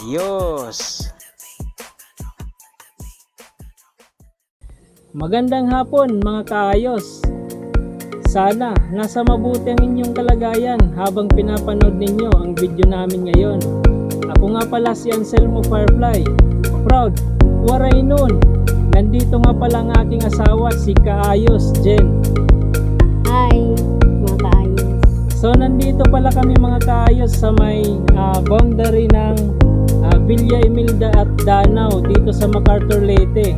Ayos! Magandang hapon mga kaayos. Sana nasa mabuti ang inyong kalagayan habang pinapanood ninyo ang video namin ngayon. Ako nga pala si Anselmo Firefly. Proud, waray nun. Nandito nga pala ang aking asawa si Kaayos Jen. Hi, mga kaayos. So nandito pala kami mga kaayos sa may ah, boundary ng ah, Villa Emilda at Danau dito sa MacArthur Leyte.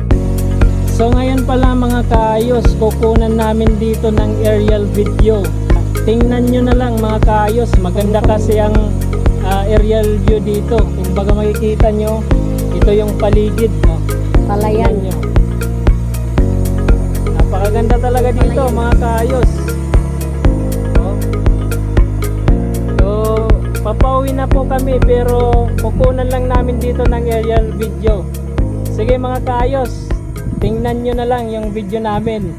So ngayon pala mga kaayos, kukunan namin dito ng aerial video. Tingnan nyo na lang mga kaayos, maganda kasi ang ah, aerial view dito. Kung baga makikita nyo, ito yung paligid. Oh. Palayan. Nyo. Papauwi na po kami pero kukunan lang namin dito ng aerial video. Sige mga kaayos, tingnan nyo na lang yung video namin.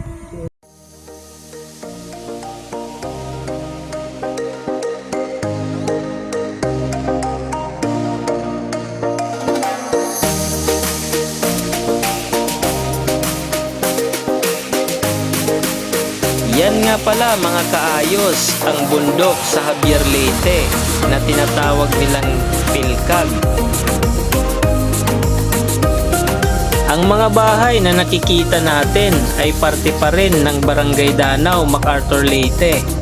Nga pala mga kaayos ang bundok sa Javier Leyte na tinatawag nilang Pilcag. Ang mga bahay na nakikita natin ay parte pa rin ng Barangay Danau, MacArthur Leyte.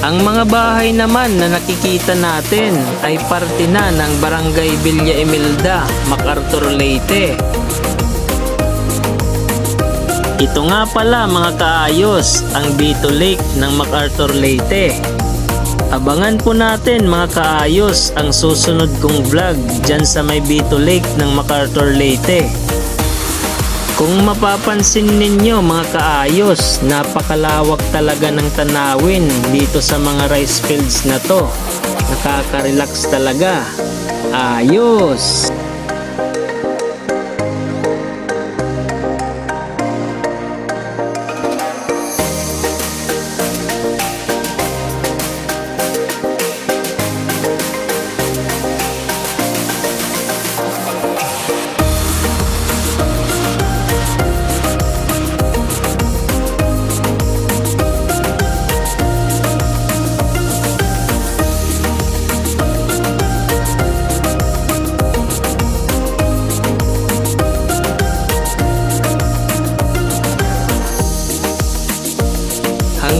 Ang mga bahay naman na nakikita natin ay parte na ng Barangay Villa Emilda, MacArthur Leyte. Ito nga pala mga kaayos, ang Bito Lake ng MacArthur Leyte. Abangan po natin mga kaayos ang susunod kong vlog dyan sa may Bito Lake ng MacArthur Leyte. Kung mapapansin ninyo mga kaayos, napakalawak talaga ng tanawin dito sa mga rice fields na to. Nakaka-relax talaga. Ayos!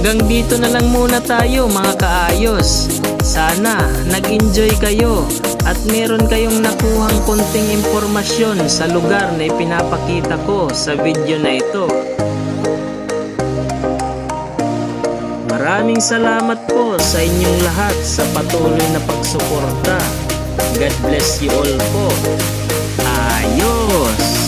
Hanggang dito na lang muna tayo mga kaayos. Sana nag-enjoy kayo at meron kayong nakuhang konting impormasyon sa lugar na ipinapakita ko sa video na ito. Maraming salamat po sa inyong lahat sa patuloy na pagsuporta. God bless you all po. Ayos!